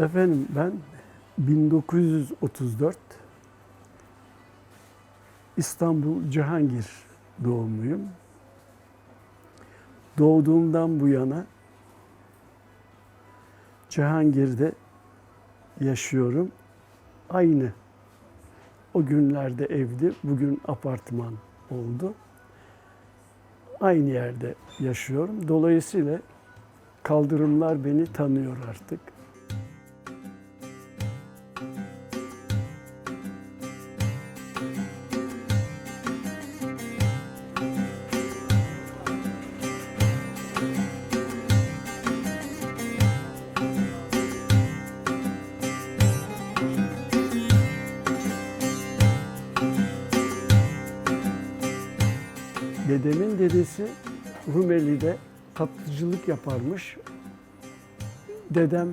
Efendim ben 1934 İstanbul Cihangir doğumluyum. Doğduğumdan bu yana Cihangir'de yaşıyorum. Aynı o günlerde evdi, bugün apartman oldu. Aynı yerde yaşıyorum. Dolayısıyla kaldırımlar beni tanıyor artık. Dedemin dedesi Rumeli'de tatlıcılık yaparmış. Dedem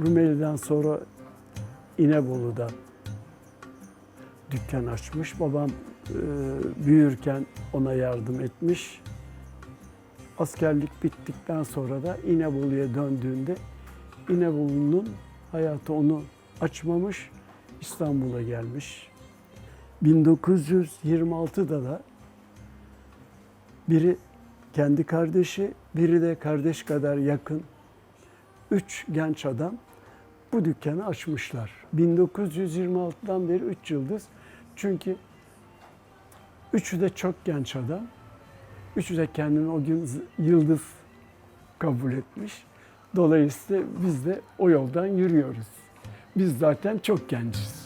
Rumeli'den sonra İnebolu'da dükkan açmış. Babam e, büyürken ona yardım etmiş. Askerlik bittikten sonra da İnebolu'ya döndüğünde İnebolu'nun hayatı onu açmamış, İstanbul'a gelmiş. 1926'da da biri kendi kardeşi, biri de kardeş kadar yakın üç genç adam bu dükkanı açmışlar. 1926'dan beri üç yıldız. Çünkü üçü de çok genç adam. Üçü de kendini o gün yıldız kabul etmiş. Dolayısıyla biz de o yoldan yürüyoruz. Biz zaten çok genciz.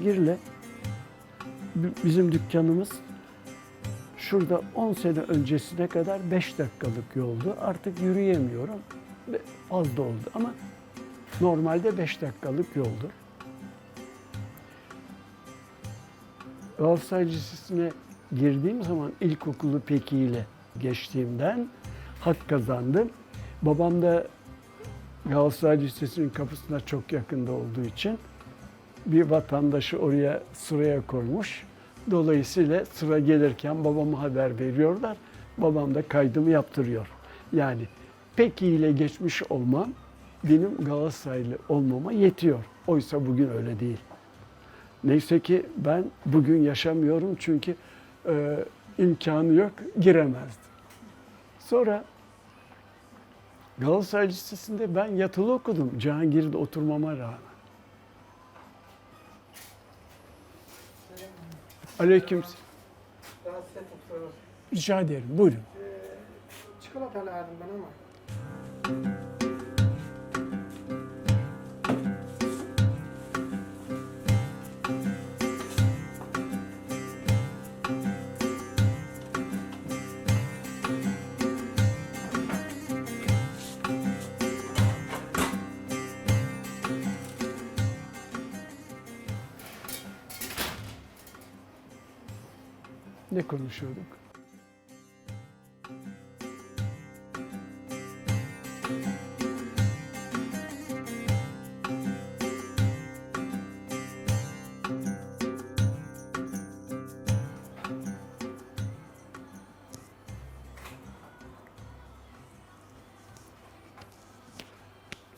Cihangir'le bi- bizim dükkanımız şurada 10 sene öncesine kadar 5 dakikalık yoldu. Artık yürüyemiyorum. Az da oldu ama normalde 5 dakikalık yoldu. Galatasaray Lisesi'ne girdiğim zaman ilkokulu Peki ile geçtiğimden hak kazandım. Babam da Galatasaray Lisesi'nin kapısına çok yakında olduğu için bir vatandaşı oraya sıraya koymuş. Dolayısıyla sıra gelirken babama haber veriyorlar. Babam da kaydımı yaptırıyor. Yani peki ile geçmiş olmam benim Galatasaraylı olmama yetiyor. Oysa bugün öyle değil. Neyse ki ben bugün yaşamıyorum çünkü e, imkanı yok, giremezdim. Sonra Galatasaray Lisesi'nde ben yatılı okudum Cihangir'de oturmama rağmen. Aleyküm. Rahatsız. Rica ederim. Buyurun. Ee, çikolata lazım bana ama. Ne konuşuyorduk?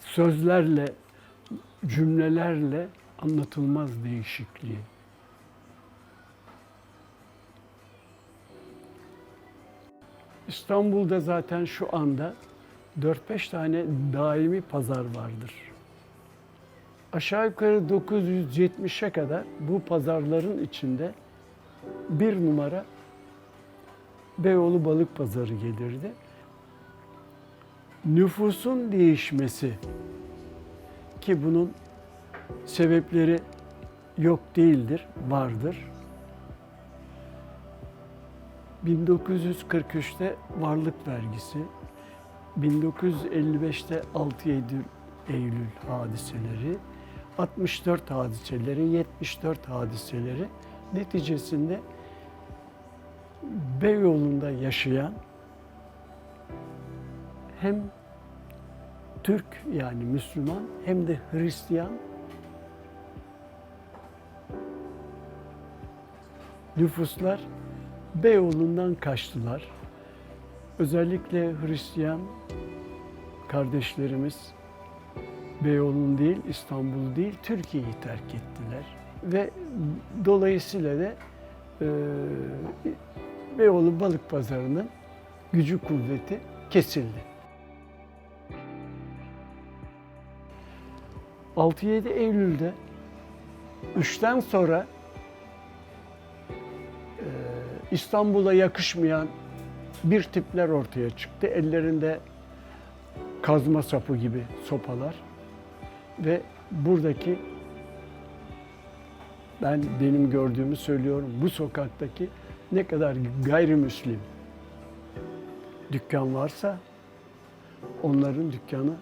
Sözlerle, cümlelerle anlatılmaz değişikliği. İstanbul'da zaten şu anda 4-5 tane daimi pazar vardır. Aşağı yukarı 970'e kadar bu pazarların içinde bir numara Beyoğlu Balık Pazarı gelirdi. Nüfusun değişmesi ki bunun sebepleri yok değildir, vardır. 1943'te varlık vergisi, 1955'te 6-7 Eylül hadiseleri, 64 hadiseleri, 74 hadiseleri neticesinde Beyoğlu'nda yaşayan hem Türk yani Müslüman hem de Hristiyan nüfuslar Beyoğlu'ndan kaçtılar. Özellikle Hristiyan kardeşlerimiz Beyoğlu'nu değil, İstanbul'u değil, Türkiye'yi terk ettiler. Ve dolayısıyla da e, Beyoğlu Balık Pazarı'nın gücü kuvveti kesildi. 6-7 Eylül'de 3'ten sonra İstanbul'a yakışmayan bir tipler ortaya çıktı. Ellerinde kazma sapı gibi sopalar ve buradaki ben benim gördüğümü söylüyorum. Bu sokaktaki ne kadar gayrimüslim dükkan varsa onların dükkanı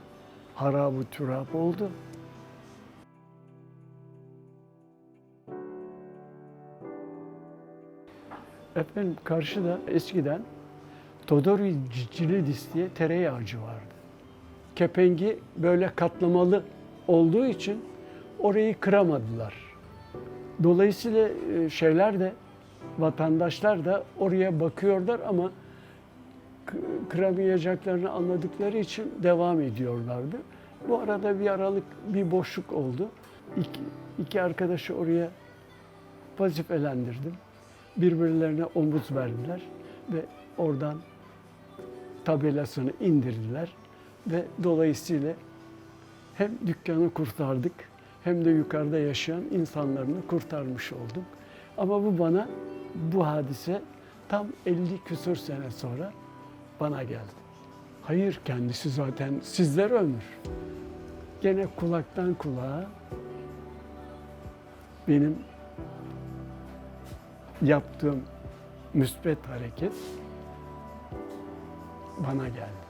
harabı türap oldu. Efendim karşıda eskiden Todori Cilidis diye tereyağcı vardı. Kepengi böyle katlamalı olduğu için orayı kıramadılar. Dolayısıyla e, şeyler de vatandaşlar da oraya bakıyorlar ama kıramayacaklarını anladıkları için devam ediyorlardı. Bu arada bir aralık, bir boşluk oldu. İki, iki arkadaşı oraya vazifelendirdim. Birbirlerine omuz verdiler ve oradan tabelasını indirdiler ve dolayısıyla hem dükkanı kurtardık hem de yukarıda yaşayan insanlarını kurtarmış olduk. Ama bu bana, bu hadise tam 50 küsur sene sonra bana geldi. Hayır kendisi zaten sizler ömür. Gene kulaktan kulağa benim yaptığım müsbet hareket bana geldi.